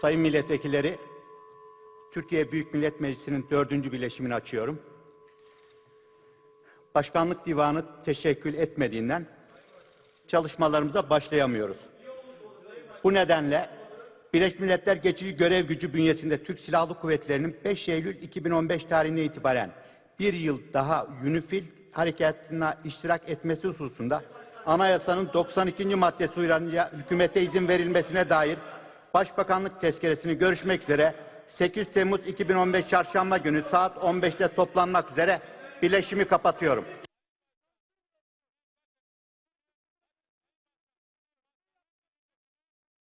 Sayın milletvekilleri, Türkiye Büyük Millet Meclisi'nin dördüncü birleşimini açıyorum. Başkanlık Divanı teşekkül etmediğinden çalışmalarımıza başlayamıyoruz. Bu nedenle Birleşmiş Milletler Geçici Görev Gücü bünyesinde Türk Silahlı Kuvvetleri'nin 5 Eylül 2015 tarihine itibaren bir yıl daha UNIFIL harekatına iştirak etmesi hususunda anayasanın 92. maddesi uyarınca hükümete izin verilmesine dair Başbakanlık tezkeresini görüşmek üzere 8 Temmuz 2015 Çarşamba günü saat 15'te toplanmak üzere birleşimi kapatıyorum.